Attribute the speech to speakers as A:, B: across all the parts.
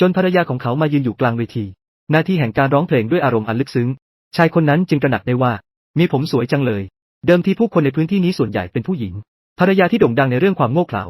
A: จนภรรยาของเขามายืนอยู่กลางเวที หน้าที่แห่งการร้องเพลงด้วยอารมณ์อันลึกซึ้ง ชายคนนั้นจึงตระหนักได้ว่า มีผมสวยจังเลย เดิมทีผู้คนในพื้นที่นี้ส่วนใหญ่เป็นผู้หญิง ภรรยาที่โด่งดังในเรื่องความโง่เขลา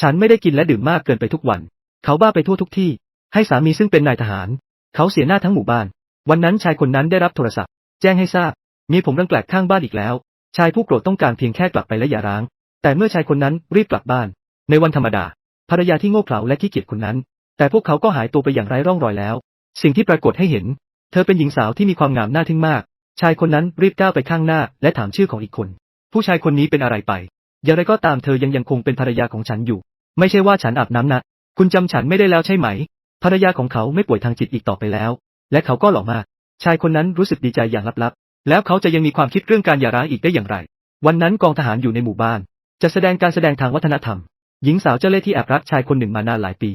A: ฉันไม่ได้กินและดื่มมากเกินไปทุกวัน เขาบ้าไปทั่วทุกที่ ให้สามีซึ่งเป็นนายทหาร เขาเสียหน้าทั้งหมู่บ้าน วันนั้นชายคนนั้นได้รับโทรศัพท์ แจ้งให้ทราบ มีผมรังแปลกข้างบ้านอีกแล้ว ชายผู้โกรธต้องการเพียงแค่กลับไปและอย่าร้าง แต่เมื่อชายคนนั้นรีบกลับบ้าน ในวันธรรมดา ภรรยาที่โง่เขลาและขี้เกียจคนนั้น แต่พวกเขาก็หายตัวไปอย่างไร้ร่องรอยแล้ว สิ่งที่ปรากฏให้เห็น เธอเป็นหญิงสาวที่มีความงามน่าทึ่งมาก ชายคนนั้นรีบก้าวไปข้างหน้าและถามชื่อของอีกคน ผู้ชายคนนี้เป็นอะไรไป อย่างไรก็ตามเธอยังยังคงเป็นภรรยาของฉันอยู่ ไม่ใช่ว่าฉันอาบน้ำนะคุณจำฉันไม่ได้แล้วใช่ไหม ภรรยาของเขาไม่ป่วยทางจิตอีกต่อไปแล้ว และเขาก็หล่อมาก ชายคนนั้นรู้สึกดีใจอย่างลับๆ แล้วเขาจะยังมีความคิดเรื่องการหย่าร้างอีกได้อย่างไร วันนั้นกองทหารอยู่ในหมู่บ้าน จะแสดงการแสดงทางวัฒนธรรม หญิงสาวเจ้าเล่ห์ที่แอบรักชายคนหนึ่งมานานหลายปี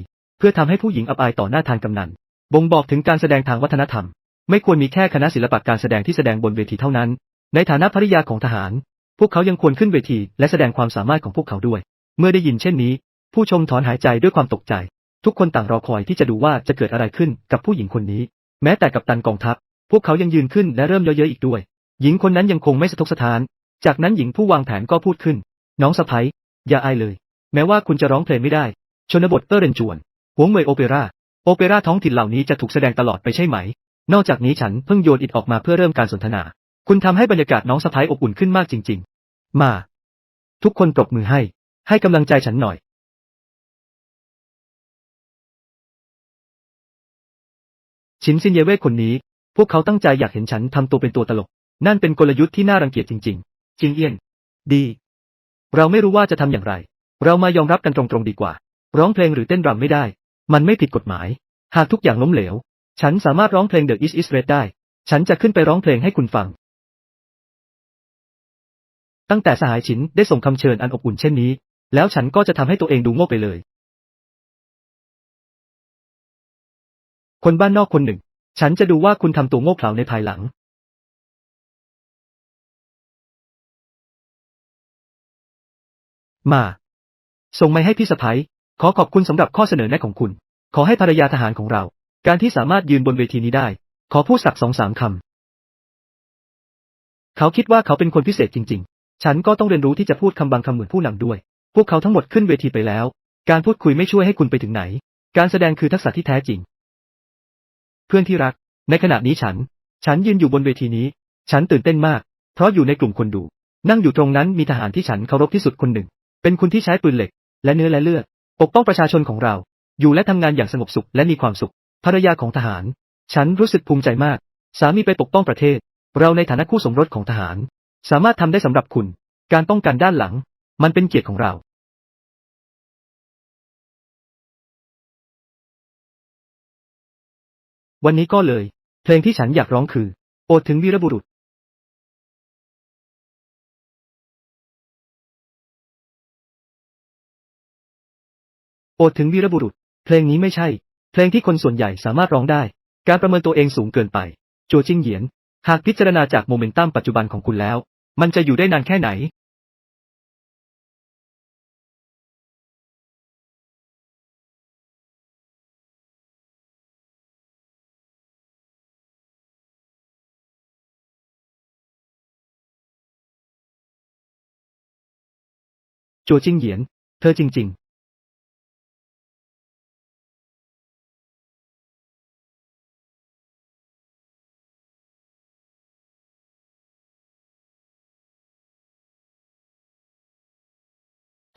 A: พื่อทำให้ผู้หญิงอับอายต่อหน้าทางกำนัน บ่งบอกถึงการแสดงทางวัฒนธรรม ไม่ควรมีแค่คณะศิลปะการแสดงที่แสดงบนเวทีเท่านั้น ในฐานะภริยาของทหาร พวกเขายังควรขึ้นเวทีและแสดงความสามารถของพวกเขาด้วย เมื่อได้ยินเช่นนี้ ผู้ชมถอนหายใจด้วยความตกใจ ทุกคนต่างรอคอยที่จะดูว่าจะเกิดอะไรขึ้นกับผู้หญิงคนนี้ แม้แต่กัปตันกองทัพ พวกเขายังยืนขึ้นและเริ่มเยอะๆอีกด้วย หญิงคนนั้นยังคงไม่สะทกสะท้าน จากนั้นหญิงผู้วางแผนก็พูดขึ้น น้องสะพ้ยอย่าอายเลย แม้ว่าคุณจะร้องเพลงไม่ได้ ชนบทเตอร์เรนจวน หวงเมยโอเปร่า โอเปร่าท้องถิ่นเหล่านี้จะถูกแสดงตลอดไปใช่ไหม นอกจากนี้ฉันเพิ่งโยนอิดออกมาเพื่อเริ่มการสนทนา คุณทำให้บรรยากาศน้องสะพ้ยอบอุ่นขึ้นมากจริง ๆ มา ทุกคนปรบมือให้ ให้กำลังใจฉันหน่อย ชินซินเยเว่คนนี้ พวกเขาตั้งใจอยากเห็นฉันทำตัวเป็นตัวตลก นั่นเป็นกลยุทธ์ที่น่ารังเกียจจริง ๆ จิงเอี้ยน ดี เราไม่รู้ว่าจะทำอย่างไร เรามายอมรับกันตรงๆดีกว่า ร้องเพลงหรือเต้นรำไม่ได้ มันไม่ผิดกฎหมาย หากทุกอย่างล้มเหลว ฉันสามารถร้องเพลง The Is Is Red ได้ ฉันจะขึ้นไปร้องเพลงให้คุณฟัง ตั้งแต่สหายฉินได้ส่งคำเชิญอันอบอุ่นเช่นนี้ แล้วฉันก็จะทำให้ตัวเองดูโง่ไปเลย คนบ้านนอกคนหนึ่ง ฉันจะดูว่าคุณทำตัวโง่เขลาในภายหลังมา ส่งไม้ให้พี่สะพ้ย ขอขอบคุณสำหรับข้อเสนอแนะของคุณ ขอให้ภรรยาทหารของเรา การที่สามารถยืนบนเวทีนี้ได้ ขอพูดสักสองสามคำ เขาคิดว่าเขาเป็นคนพิเศษจริง ๆ ฉันก็ต้องเรียนรู้ที่จะพูดคำบางคำเหมือนผู้นำด้วย พวกเขาทั้งหมดขึ้นเวทีไปแล้ว การพูดคุยไม่ช่วยให้คุณไปถึงไหน การแสดงคือทักษะที่แท้จริง เพื่อนที่รัก ในขณะนี้ฉัน ฉันยืนอยู่บนเวทีนี้ ฉันตื่นเต้นมาก เพราะอยู่ในกลุ่มคนดู นั่งอยู่ตรงนั้นมีทหารที่ฉันเคารพที่สุดคนหนึ่ง เป็นคุณที่ใช้ปืนเหล็ก และเนื้อและเลือด ปกป้องประชาชนของเรา อยู่และทำงานอย่างสงบสุขและมีความสุข ภรรยาของทหาร ฉันรู้สึกภูมิใจมาก สามีไปปกป้องประเทศ เราในฐานะคู่สมรสของทหาร สามารถทำได้สำหรับคุณ การป้องกันด้านหลัง มันเป็นเกียรติของเราวันนี้ก็เลย เพลงที่ฉันอยากร้องคือ โอดถึงวีรบุรุษ ดถึงวีรบุรุษ เพลงนี้ไม่ใช่ เพลงที่คนส่วนใหญ่สามารถร้องได้ การประเมินตัวเองสูงเกินไปโจจิงเหยียน หากพิจารณาจากโมเมนตัมปัจจุบันของคุณแล้ว มันจะอยู่ได้นานแค่ไหนโจจิงเหยียน เธอจริง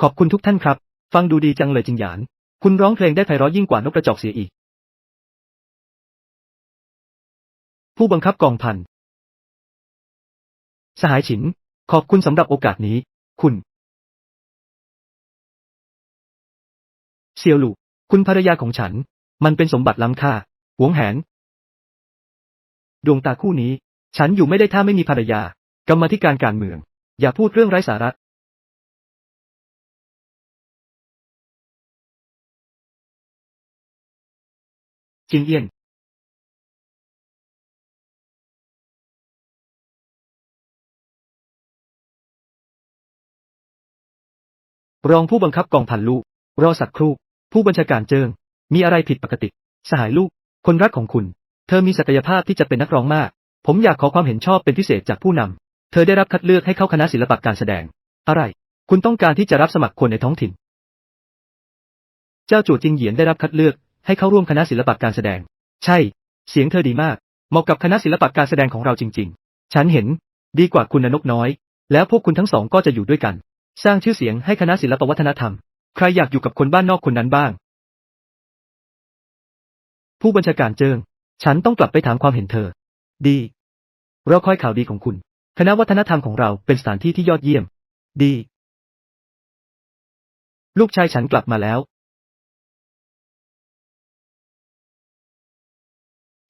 A: อบคุณทุกท่านครับ ฟังดูดีจังเลยจิงหยาน คุณร้องเพลงได้ไพเราะยิ่งกว่านกกระจอกเสียอีก ผู้บังคับกองพัน สหายฉิน ขอบคุณสำหรับโอกาสนี้ คุณ เซียวหลู่คุณภรรยาของฉัน มันเป็นสมบัติล้ำค่า หวงแหน ดวงตาคู่นี้ ฉันอยู่ไม่ได้ถ้าไม่มีภรรยา กรรมธิการการเมือง อย่าพูดเรื่องไร้สาระ จิงเอี้ยนรองผู้บังคับกองพันลูก รอสักครู่ ผู้บัญชาการเจิง มีอะไรผิดปกติ สหายลูก คนรักของคุณ เธอมีศักยภาพที่จะเป็นนักร้องมาก ผมอยากขอความเห็นชอบเป็นพิเศษจากผู้นำ เธอได้รับคัดเลือกให้เข้าคณะศิลปะการแสดง อะไร คุณต้องการที่จะรับสมัครคนในท้องถิ่น เจ้าจูจิงเหยียนได้รับคัดเลือก ให้เข้าร่วมคณะศิลปะการแสดง ใช่ เสียงเธอดีมาก เหมาะกับคณะศิลปะการแสดงของเราจริง ๆ ฉันเห็น ดีกว่าคุณนนกน้อย แล้วพวกคุณทั้งสองก็จะอยู่ด้วยกัน สร้างชื่อเสียงให้คณะศิลปวัฒนธรรม ใครอยากอยู่กับคนบ้านนอกคนนั้นบ้าง ผู้บัญชาการเจิง ฉันต้องกลับไปถามความเห็นเธอ ดี เราคอยข่าวดีของคุณ คณะวัฒนธรรมของเราเป็นสถานที่ที่ยอดเยี่ยม ดี ลูกชายฉันกลับมาแล้ว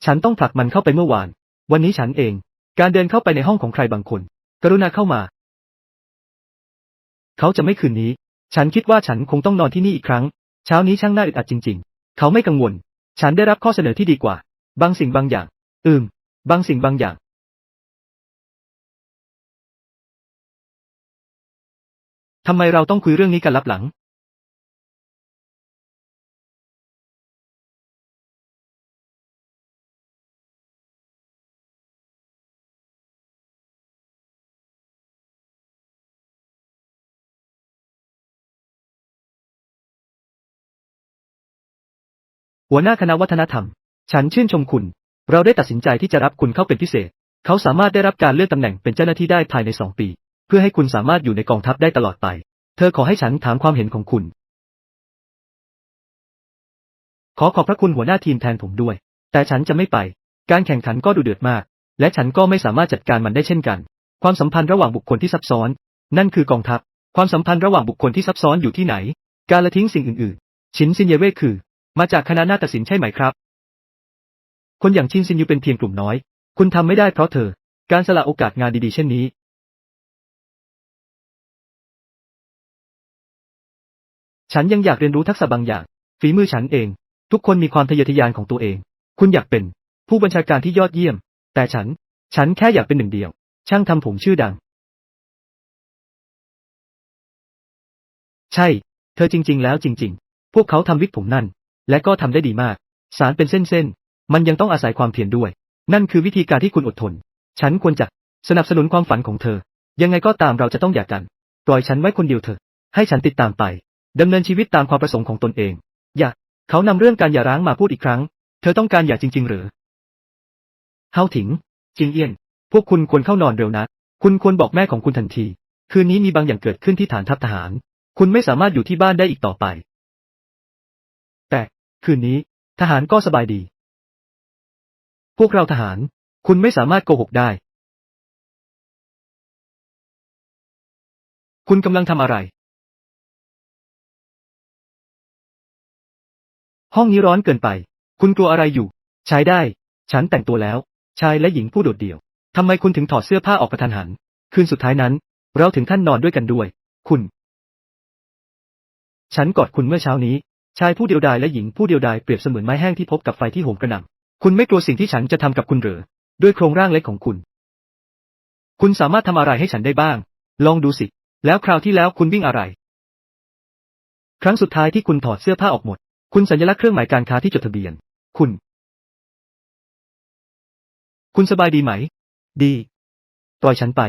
A: ฉันต้องผลักมันเข้าไปเมื่อวาน วันนี้ฉันเอง การเดินเข้าไปในห้องของใครบางคน กรุณาเข้ามา เขาจะไม่คืนนี้ ฉันคิดว่าฉันคงต้องนอนที่นี่อีกครั้ง เช้านี้ช่างน่าอึดอัดจริง ๆ เขาไม่กังวล ฉันได้รับข้อเสนอที่ดีกว่า บางสิ่งบางอย่าง อืม บางสิ่งบางอย่าง ทำไมเราต้องคุยเรื่องนี้กันลับหลัง หัวหน้าคณะวัฒนธรรม ฉันชื่นชมคุณ เราได้ตัดสินใจที่จะรับคุณเข้าเป็นพิเศษ เขาสามารถได้รับการเลื่อนตำแหน่งเป็นเจ้าหน้าที่ได้ภายในสองปี เพื่อให้คุณสามารถอยู่ในกองทัพได้ตลอดไป เธอขอให้ฉันถามความเห็นของคุณ ขอขอบพระคุณหัวหน้าทีมแทนผมด้วย แต่ฉันจะไม่ไป การแข่งขันก็ดูเดือดมาก และฉันก็ไม่สามารถจัดการมันได้เช่นกัน ความสัมพันธ์ระหว่างบุคคลที่ซับซ้อน นั่นคือกองทัพ ความสัมพันธ์ระหว่างบุคคลที่ซับซ้อนอยู่ที่ไหน การละทิ้งสิ่งอื่นๆ ชินซินเยเว่คือ มาจากคณะนาฏศิลป์ใช่ไหมครับ คนอย่างชินซินยูเป็นเพียงกลุ่มน้อย คุณทำไม่ได้เพราะเธอ การสละโอกาสงานดีๆ เช่นนี้ ฉันยังอยากเรียนรู้ทักษะบางอย่าง ฝีมือฉันเอง ทุกคนมีความทะเยอทะยานของตัวเอง คุณอยากเป็น ผู้บัญชาการที่ยอดเยี่ยม แต่ฉัน ฉันแค่อยากเป็นหนึ่งเดียว ช่างทำผมชื่อดัง ใช่ เธอจริง ๆ แล้วจริง ๆ พวกเขาทำวิกผมนั่น และก็ทำได้ดีมาก สารเป็นเส้นๆ มันยังต้องอาศัยความเพียรด้วย นั่นคือวิธีการที่คุณอดทน ฉันควรจะสนับสนุนความฝันของเธอ ยังไงก็ตามเราจะต้องหย่ากัน ปล่อยฉันไว้คนเดียวเถอะ ให้ฉันติดตามไปดำเนินชีวิตตามความประสงค์ของตนเอง อย่า เขานำเรื่องการหย่าร้างมาพูดอีกครั้ง เธอต้องการหย่าจริง ๆ หรือเฮาถิง จิงเอี้ยน พวกคุณควรเข้านอนเร็วนะ คุณควรบอกแม่ของคุณทันที คืนนี้มีบางอย่างเกิดขึ้นที่ฐานทัพทหาร คุณไม่สามารถอยู่ที่บ้านได้อีกต่อไป คืนนี้ ทหารก็สบายดี พวกเราทหาร คุณไม่สามารถโกหกได้ คุณกำลังทำอะไร ห้องนี้ร้อนเกินไป คุณกลัวอะไรอยู่ ใช้ได้ ฉันแต่งตัวแล้ว ชายและหญิงผู้โดดเดี่ยวทำไมคุณถึงถอดเสื้อผ้าออกกระทันหัน คืนสุดท้ายนั้น เราถึงขั้นนอนด้วยกันด้วย คุณ ฉันกอดคุณเมื่อเช้านี้ ชายผู้เดียวดายและหญิงผู้เดียวดายเปรียบเสมือนไม้แห้งที่พบกับไฟที่โหมกระหน่ำคุณไม่กลัวสิ่งที่ฉันจะทำกับคุณเหรอด้วยโครงร่างเล็กของคุณ คุณสามารถทำอะไรให้ฉันได้บ้าง ลองดูสิ แล้วคราวที่แล้วคุณวิ่งอะไร ครั้งสุดท้ายที่คุณถอดเสื้อผ้าออกหมด คุณสัญลักษณ์เครื่องหมายการค้าที่จดทะเบียน คุณ คุณสบายดีไหม ดี ปล่อยฉันไป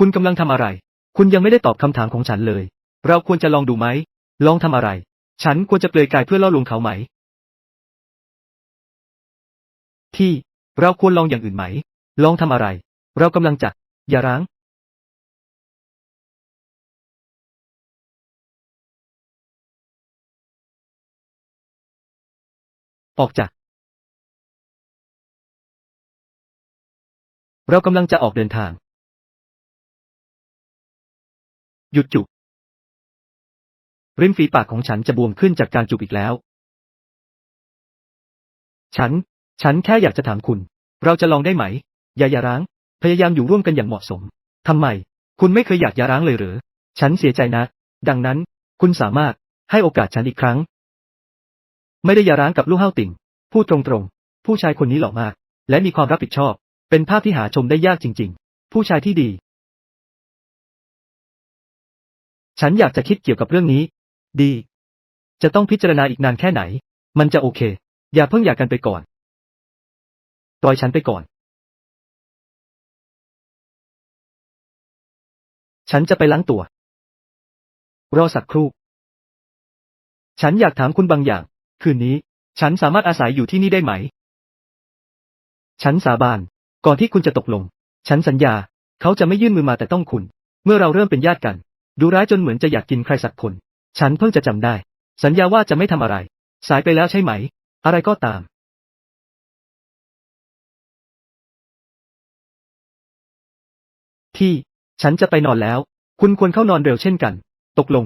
A: คุณกำลังทำอะไร คุณยังไม่ได้ตอบคำถามของฉันเลย เราควรจะลองดูไหม ลองทำอะไร ฉันควรจะเปลือยกายเพื่อล่อลวงเขาไหม ที่ เราควรลองอย่างอื่นไหม ลองทำอะไร เรากำลังจะ อย่าร้าง ออกจาก เรากำลังจะออกเดินทาง หยุดจุบริมฝีปากของฉันจะบวมขึ้นจากการจูบอีกแล้ว ฉัน ฉันแค่อยากจะถามคุณ เราจะลองได้ไหม อย่าอย่าร้าง พยายามอยู่ร่วมกันอย่างเหมาะสม ทำไม คุณไม่เคยอยากอย่าร้างเลยหรือ ฉันเสียใจนะ ดังนั้น คุณสามารถให้โอกาสฉันอีกครั้ง ไม่ได้อย่าร้างกับลูกเฮาติ่ง พูดตรงๆ ผู้ชายคนนี้หล่อมาก และมีความรับผิดชอบ เป็นภาพที่หาชมได้ยากจริง ๆ ผู้ชายที่ดี ฉันอยากจะคิดเกี่ยวกับเรื่องนี้ ดี จะต้องพิจารณาอีกนานแค่ไหน มันจะโอเค อย่าเพิ่งอยากกันไปก่อน ปล่อยฉันไปก่อน ฉันจะไปล้างตัว รอสักครู่ ฉันอยากถามคุณบางอย่าง คืนนี้ ฉันสามารถอาศัยอยู่ที่นี่ได้ไหม ฉันสาบาน ก่อนที่คุณจะตกลง ฉันสัญญา เขาจะไม่ยื่นมือมาแต่ต้องคุณ เมื่อเราเริ่มเป็นญาติกัน ดูร้ายจนเหมือนจะอยากกินใครสักคน ฉันเพิ่งจะจำได้ สัญญาว่าจะไม่ทำอะไร สายไปแล้วใช่ไหม อะไรก็ตามที่ ฉันจะไปนอนแล้ว คุณควรเข้านอนเร็วเช่นกัน ตกลง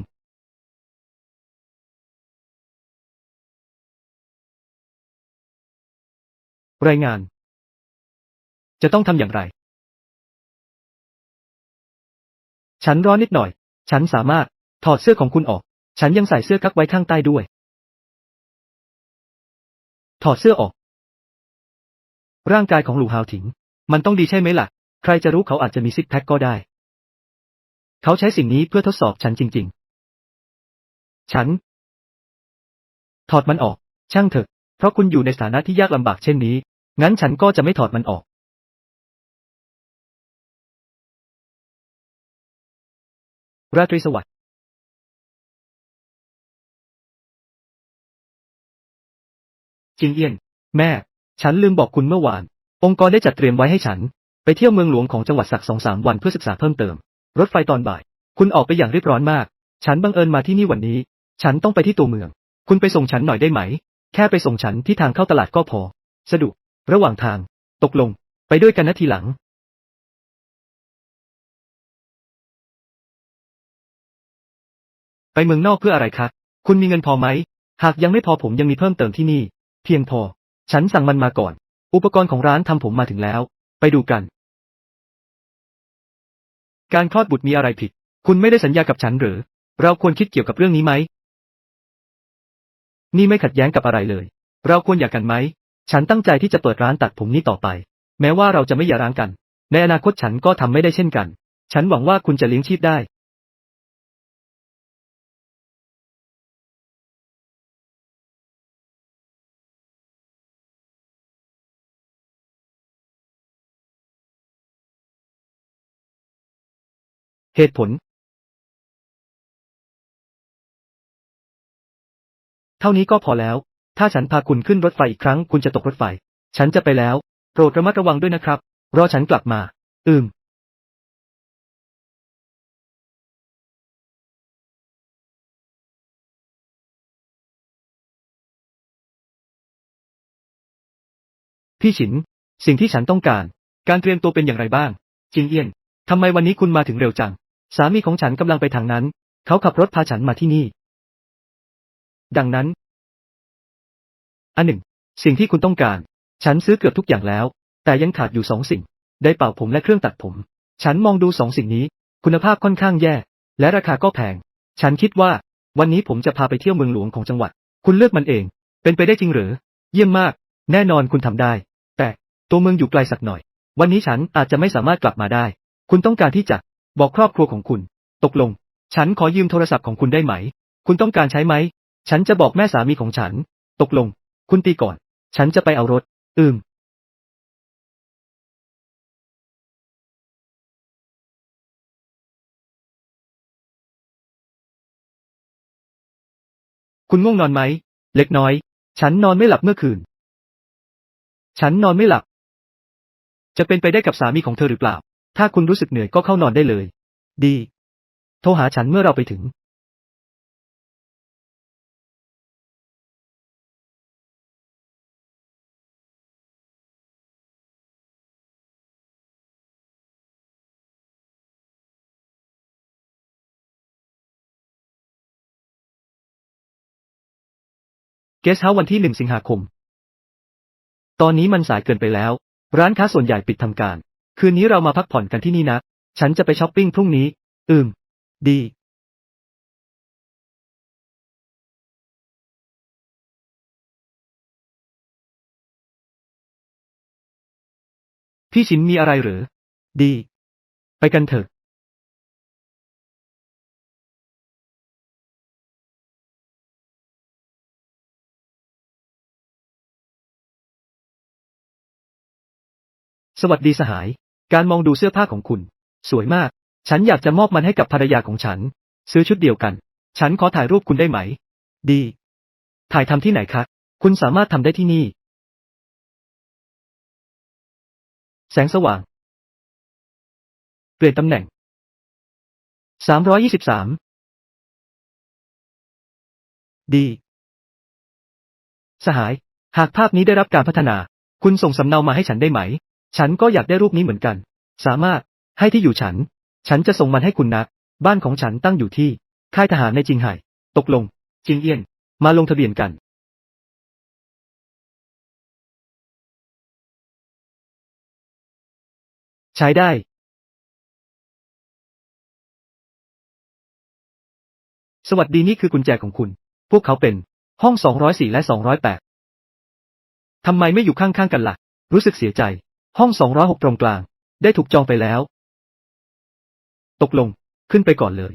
A: รายงาน จะต้องทำอย่างไร ฉันร้อนนิดหน่อย ฉันสามารถถอดเสื้อของคุณออก ฉันยังใส่เสื้อกั๊กไว้ข้างใต้ด้วย ถอดเสื้อออก ร่างกายของหลูฮาวถิง มันต้องดีใช่ไหมล่ะ ใครจะรู้เขาอาจจะมีซิกแพคก็ได้ เขาใช้สิ่งนี้เพื่อทดสอบฉันจริง ๆ ฉัน ถอดมันออก ช่างเถอะ เพราะคุณอยู่ในสถานะที่ยากลำบากเช่นนี้ งั้นฉันก็จะไม่ถอดมันออก ราตรีสวัสดิ์จิงเอียน แม่ ฉันลืมบอกคุณเมื่อวาน องค์กรได้จัดเตรียมไว้ให้ฉัน ไปเที่ยวเมืองหลวงของจังหวัดสักสองสามวันเพื่อศึกษาเพิ่มเติม รถไฟตอนบ่าย คุณออกไปอย่างรีบร้อนมาก ฉันบังเอิญมาที่นี่วันนี้ ฉันต้องไปที่ตัวเมือง คุณไปส่งฉันหน่อยได้ไหม แค่ไปส่งฉันที่ทางเข้าตลาดก็พอ สะดวก ระหว่างทาง ตกลง ไปด้วยกันนะทีหลัง ไปเมืองนอกเพื่ออะไรคะ คุณมีเงินพอไหม หากยังไม่พอผมยังมีเพิ่มเติมที่นี่ เพียงพอ ฉันสั่งมันมาก่อน อุปกรณ์ของร้านทำผมมาถึงแล้ว ไปดูกัน การคลอดบุตรมีอะไรผิด คุณไม่ได้สัญญากับฉันหรือ เราควรคิดเกี่ยวกับเรื่องนี้ไหม นี่ไม่ขัดแย้งกับอะไรเลย เราควรอยากกันไหม ฉันตั้งใจที่จะเปิดร้านตัดผมนี้ต่อไป แม้ว่าเราจะไม่หย่าร้างกัน ในอนาคตฉันก็ทำไม่ได้เช่นกัน ฉันหวังว่าคุณจะเลี้ยงชีพได้ เหตุผล เท่านี้ก็พอแล้ว ถ้าฉันพาคุณขึ้นรถไฟอีกครั้งคุณจะตกรถไฟ ฉันจะไปแล้ว โปรดระมัดระวังด้วยนะครับ รอฉันกลับมา อืมพี่ฉิน สิ่งที่ฉันต้องการ การเตรียมตัวเป็นอย่างไรบ้าง จิงเอี้ยน ทำไมวันนี้คุณมาถึงเร็วจัง สามีของฉันกำลังไปทางนั้น เขาขับรถพาฉันมาที่นี่ ดังนั้น อันหนึ่ง สิ่งที่คุณต้องการ ฉันซื้อเกือบทุกอย่างแล้ว แต่ยังขาดอยู่สองสิ่ง ได้เป่าผมและเครื่องตัดผม ฉันมองดูสองสิ่งนี้ คุณภาพค่อนข้างแย่ และราคาก็แพง ฉันคิดว่า วันนี้ผมจะพาไปเที่ยวเมืองหลวงของจังหวัด คุณเลือกมันเอง เป็นไปได้จริงหรือ เยี่ยมมาก แน่นอนคุณทำได้ แต่ตัวเมืองอยู่ไกลสักหน่อย วันนี้ฉันอาจจะไม่สามารถกลับมาได้ คุณต้องการที่จะ บอกครอบครัวของคุณ ตกลง ฉันขอยืมโทรศัพท์ของคุณได้ไหม คุณต้องการใช้ไหม ฉันจะบอกแม่สามีของฉัน ตกลง คุณตีก่อน ฉันจะไปเอารถ อืม คุณง่วงนอนไหม เล็กน้อย ฉันนอนไม่หลับเมื่อคืน ฉันนอนไม่หลับ จะเป็นไปได้กับสามีของเธอหรือเปล่า ถ้าคุณรู้สึกเหนื่อยก็เข้านอนได้เลย ดี โทรหาฉันเมื่อเราไปถึง เกสเฮาวันที่หนึ่งสิงหาคม ตอนนี้มันสายเกินไปแล้ว ร้านค้าส่วนใหญ่ปิดทำการ คืนนี้เรามาพักผ่อนกันที่นี่นะ ฉันจะไปช้อปปิ้งพรุ่งนี้ อืม ดี พี่ชินมีอะไรหรือ ดี ไปกันเถอะ สวัสดีสหาย การมองดูเสื้อผ้าของคุณ สวยมาก ฉันอยากจะมอบมันให้กับภรรยาของฉัน ซื้อชุดเดียวกัน ฉันขอถ่ายรูปคุณได้ไหม ดี ถ่ายทำที่ไหนคะ คุณสามารถทำได้ที่นี่ แสงสว่าง เปลี่ยนตำแหน่ง 323 ดี สหาย หากภาพนี้ได้รับการพัฒนา คุณส่งสำเนามาให้ฉันได้ไหม ฉันก็อยากได้รูปนี้เหมือนกัน สามารถให้ที่อยู่ฉัน ฉันจะส่งมันให้คุณนะ บ้านของฉันตั้งอยู่ที่ ค่ายทหารในจิงไห่ ตกลง จิงเอี้ยน มาลงทะเบียนกัน ใช้ได้ สวัสดีนี่คือกุญแจของคุณ พวกเขาเป็น ห้อง 204 และ 208ทำไมไม่อยู่ข้างๆกันละ่ะ รู้สึกเสียใจ ห้อง206ตรงกลาง ได้ถูกจองไปแล้ว ตกลง ขึ้นไปก่อนเลย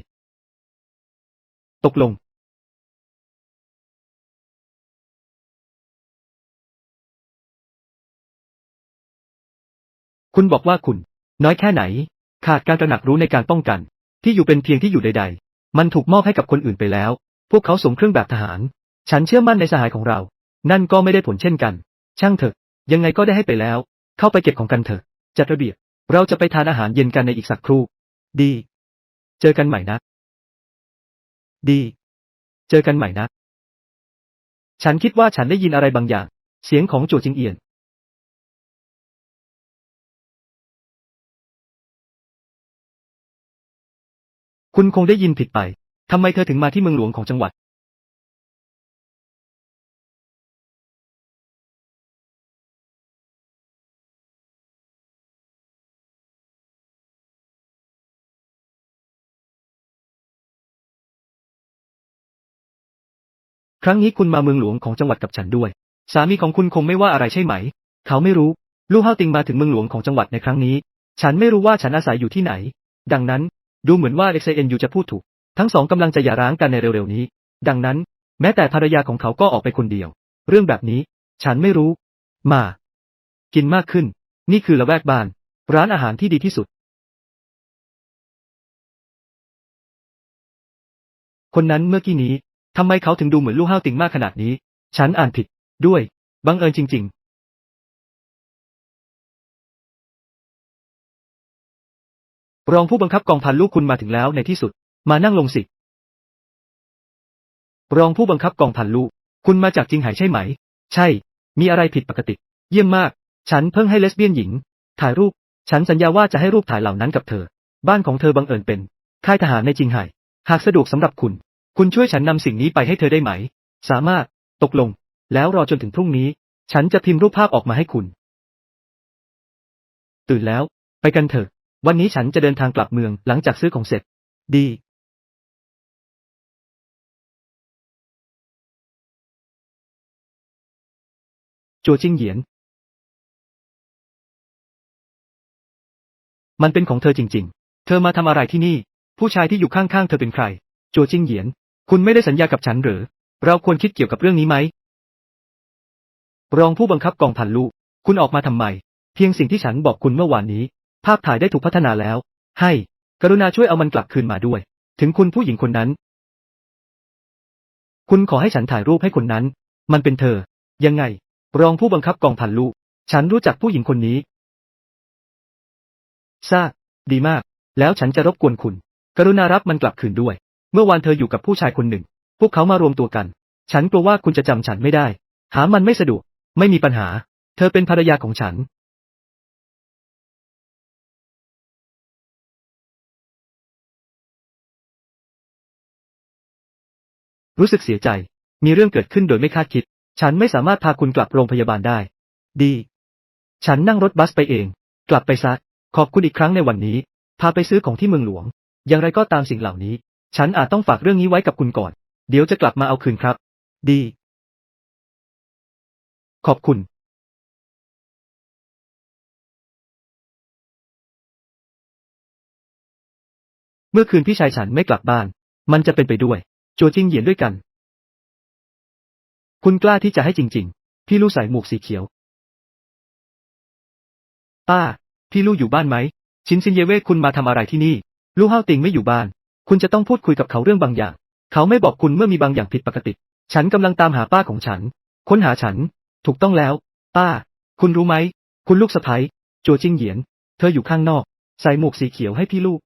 A: ตกลง คุณบอกว่าคุณ น้อยแค่ไหน ขาดการตระหนักรู้ในการป้องกัน ที่อยู่เป็นเพียงที่อยู่ใด ๆ มันถูกมอบให้กับคนอื่นไปแล้ว พวกเขาสวมเครื่องแบบทหาร ฉันเชื่อมั่นในสหายของเรา นั่นก็ไม่ได้ผลเช่นกัน ช่างเถอะ ยังไงก็ได้ให้ไปแล้ว เข้าไปเก็บของกันเถอะ จัดระเบียบ เราจะไปทานอาหารเย็นกันในอีกสักครู่ ดี เจอกันใหม่นะ ดี เจอกันใหม่นะ ฉันคิดว่าฉันได้ยินอะไรบางอย่าง เสียงของโจวจิงเอียน คุณคงได้ยินผิดไป ทำไมเธอถึงมาที่เมืองหลวงของจังหวัด ครั้งนี้คุณมาเมืองหลวงของจังหวัดกับฉันด้วย สามีของคุณคงไม่ว่าอะไรใช่ไหม เขาไม่รู้ ลู่เฮาติงมาถึงเมืองหลวงของจังหวัดในครั้งนี้ ฉันไม่รู้ว่าฉันอาศัยอยู่ที่ไหน ดังนั้น ดูเหมือนว่าเอ็กเซเอ็นยูจะพูดถูก ทั้งสองกำลังจะหย่าร้างกันในเร็วๆนี้ ดังนั้น แม้แต่ภรรยาของเขาก็ออกไปคนเดียว เรื่องแบบนี้ ฉันไม่รู้ มา กินมากขึ้น นี่คือละแวกบ้าน ร้านอาหารที่ดีที่สุด คนนั้นเมื่อกี้นี้ ทำไมเขาถึงดูเหมือนลู่เฮาวติงมากขนาดนี้ ฉันอ่านผิด ด้วย บังเอิญจริง ๆรองผู้บังคับกองพันลูกคุณมาถึงแล้วในที่สุด มานั่งลงสิ รองผู้บังคับกองพันลูก คุณมาจากจิงไห่ใช่ไหม ใช่ มีอะไรผิดปกติ เยี่ยมมาก ฉันเพิ่งให้เลสเบี้ยนหญิง ถ่ายรูป ฉันสัญญาว่าจะให้รูปถ่ายเหล่านั้นกับเธอ บ้านของเธอบังเอิญเป็น ค่ายทหารในจิงไห่หากสะดวกสำหรับคุณ คุณช่วยฉันนำสิ่งนี้ไปให้เธอได้ไหม สามารถ ตกลง แล้วรอจนถึงพรุ่งนี้ ฉันจะพิมพ์รูปภาพออกมาให้คุณ ตื่นแล้ว ไปกันเถอะ วันนี้ฉันจะเดินทางกลับเมืองหลังจากซื้อของเสร็จ ดี จัวจิงเหยียน มันเป็นของเธอจริง ๆ เธอมาทำอะไรที่นี่ ผู้ชายที่อยู่ข้างๆ เธอเป็นใคร จัวจิงเหยียน คุณไม่ได้สัญญากับฉันหรือ เราควรคิดเกี่ยวกับเรื่องนี้ไหม รองผู้บังคับกองพันลูก คุณออกมาทำไม เพียงสิ่งที่ฉันบอกคุณเมื่อวานนี้ ภาพถ่ายได้ถูกพัฒนาแล้ว ให้ กรุณาช่วยเอามันกลับคืนมาด้วย ถึงคุณผู้หญิงคนนั้น คุณขอให้ฉันถ่ายรูปให้คนนั้น มันเป็นเธอ ยังไง รองผู้บังคับกองพันลูก ฉันรู้จักผู้หญิงคนนี้ทราบดีมาก แล้วฉันจะรบกวนคุณ กรุณารับมันกลับคืนด้วย เมื่อวานเธออยู่กับผู้ชายคนหนึ่ง พวกเขามารวมตัวกัน ฉันกลัวว่าคุณจะจำฉันไม่ได้ หามันไม่สะดวก ไม่มีปัญหา เธอเป็นภรรยาของฉัน รู้สึกเสียใจ มีเรื่องเกิดขึ้นโดยไม่คาดคิด ฉันไม่สามารถพาคุณกลับโรงพยาบาลได้ ดี ฉันนั่งรถบัสไปเอง กลับไปซะ ขอบคุณอีกครั้งในวันนี้ พาไปซื้อของที่เมืองหลวง อย่างไรก็ตามสิ่งเหล่านี้ ฉันอาจต้องฝากเรื่องนี้ไว้กับคุณก่อน เดี๋ยวจะกลับมาเอาคืนครับ ดี ขอบคุณเมื่อคืนพี่ชายฉันไม่กลับบ้าน มันจะเป็นไปด้วย โจจิงเหยียนด้วยกัน คุณกล้าที่จะให้จริง ๆ พี่ลู่ใส่หมวกสีเขียว ป้า พี่ลู่อยู่บ้านไหม ชินซินเยเว่คุณมาทำอะไรที่นี่ ลู่ห้าวติงไม่อยู่บ้าน คุณจะต้องพูดคุยกับเขาเรื่องบางอย่าง เขาไม่บอกคุณเมื่อมีบางอย่างผิดปกติ ฉันกำลังตามหาป้าของฉัน ค้นหาฉัน ถูกต้องแล้ว ป้า คุณรู้ไหม คุณลูกสะใภ้โจวจิงเหยียน เธออยู่ข้างนอก ใส่หมวกสีเขียวให้พี่ลูก